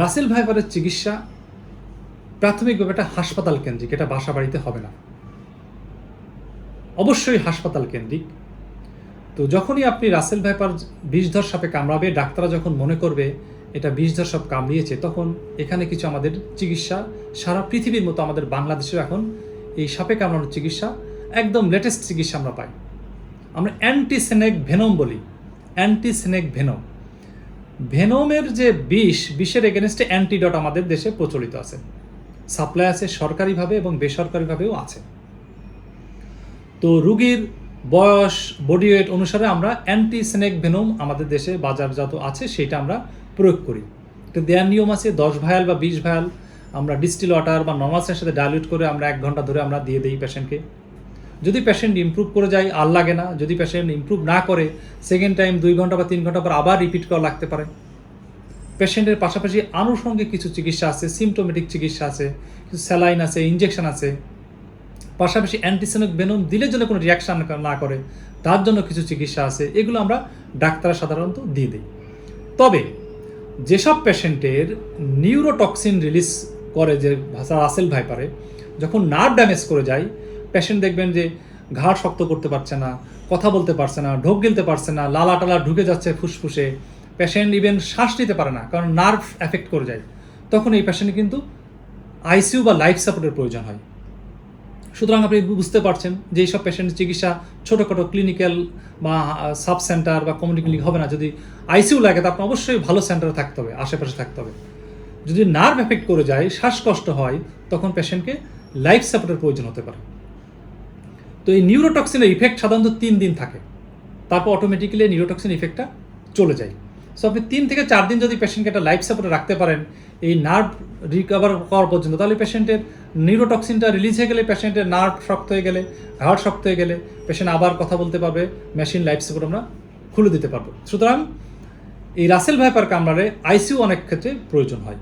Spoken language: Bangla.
রাসেল ভাইপারের চিকিৎসা প্রাথমিকভাবে একটা হাসপাতাল কেন্দ্রিক, এটা বাসা বাড়িতে হবে না। অবশ্যই হাসপাতাল কেন্দ্রিক। তো যখনই আপনি রাসেল ভাইপার বিষধর সাপে কামড়াবে, ডাক্তাররা যখন মনে করবে এটা বিষধর সাপ কামড়িয়েছে, তখন এখানে কিছু আমাদের চিকিৎসা, সারা পৃথিবীর মতো আমাদের বাংলাদেশেও এখন এই সাপে কামড়ানোর চিকিৎসা একদম লেটেস্ট চিকিৎসা আমরা পাই। আমরা অ্যান্টিসেনেক ভেনম বলি। অ্যান্টিসেনেক ভেনম ভেনমের যে বিষ, বিষের এগেনস্টে অ্যান্টিডট আমাদের দেশে প্রচলিত আছে। সাপ্লাই আছে সরকারিভাবে এবং বেসরকারিভাবেও আছে। তো রুগীর বয়স বডি ওয়েট অনুসারে আমরা অ্যান্টি স্নেক ভেনম আমাদের দেশে বাজারজাত আছে সেটা আমরা প্রয়োগ করি। তো দেওয়ার নিয়ম আছে দশ ভায়াল বা বিশ ভায়াল আমরা ডিস্টিল ওয়াটার বা নর্মাসের সাথে ডাইলিউট করে আমরা এক ঘণ্টা ধরে আমরা দিয়ে দিই পেশেন্টকে যদি পেশেন্ট ইমপ্রুভ করে যায়, আর লাগে না, যদি পেশেন্ট ইমপ্রুভ না করে সেকেন্ড টাইম দুই ঘণ্টা বা তিন ঘণ্টা পর আবার রিপিট করা লাগতে পারে। পেশেন্টের পাশাপাশি আনুষঙ্গিক কিছু চিকিৎসা আছে সিমটোমেটিক চিকিৎসা আছে, কিছু স্যালাইন আছে ইনজেকশন আছে। পাশাপাশি অ্যান্টিসেনিক ভেনম দিলে যেন কোনো রিয়াকশান না করে, তার জন্য কিছু চিকিৎসা আছে, এগুলো আমরা ডাক্তাররা সাধারণত দিয়ে দিই। তবে যেসব পেশেন্টের নিউরোটক্সিন রিলিজ করে যে ভাষা রাসেল ভাইপারে যখন নার্ভ ড্যামেজ করে যায় পেশেন্ট দেখবেন যে ঘাড় শক্ত করতে পারছে না, কথা বলতে পারছে না, ঢোক গিলতে পারছে না, লালা টালা ঢুকে যাচ্ছে ফুসফুসে পেশেন্ট ইভেন শ্বাস নিতে পারে না, কারণ নার্ভ এফেক্ট করে যায়। তখন এই পেশেন্টে কিন্তু আইসিইউ বা লাইফ সাপোর্টের প্রয়োজন হয়। সুতরাং আপনি বুঝতে পারছেন যে এইসব পেশেন্টের চিকিৎসা ছোটোখাটো ক্লিনিক্যাল বা সাব সেন্টার বা কমিউনিটি ক্লিনিক হবে না। যদি আইসিইউ লাগে, তো আপনার অবশ্যই ভালো সেন্টারে থাকতে হবে, আশেপাশে থাকতে হবে। যদি নার্ভ এফেক্ট করে যায়, শ্বাসকষ্ট হয়, তখন পেশেন্টকে লাইফ সাপোর্টের প্রয়োজন হতে পারে। তো এই নিউরোটক্সিনের ইফেক্ট সাধারণত তিন দিন থাকে। তারপর অটোমেটিক্যালি নিউরোটক্সিন ইফেক্টটা চলে যায়। সো আপনি তিন থেকে চার দিন যদি পেশেন্টকে একটা লাইফ সাপোর্টে রাখতে পারেন, এই নার্ভ রিকভার করার পর্যন্ত, তাহলে পেশেন্টের নিউরোটক্সিনটা রিলিজ হয়ে গেলে পেশেন্টের নার্ভ শক্ত হয়ে গেলে হার্ট শক্ত হয়ে গেলে পেশেন্ট আবার কথা বলতে পারবে মেশিন লাইফ সাপোর্ট আমরা খুলে দিতে পারব। সুতরাং এই রাসেল ভাইপার কামড়ারে আইসিইউ অনেক ক্ষেত্রে প্রয়োজন হয়।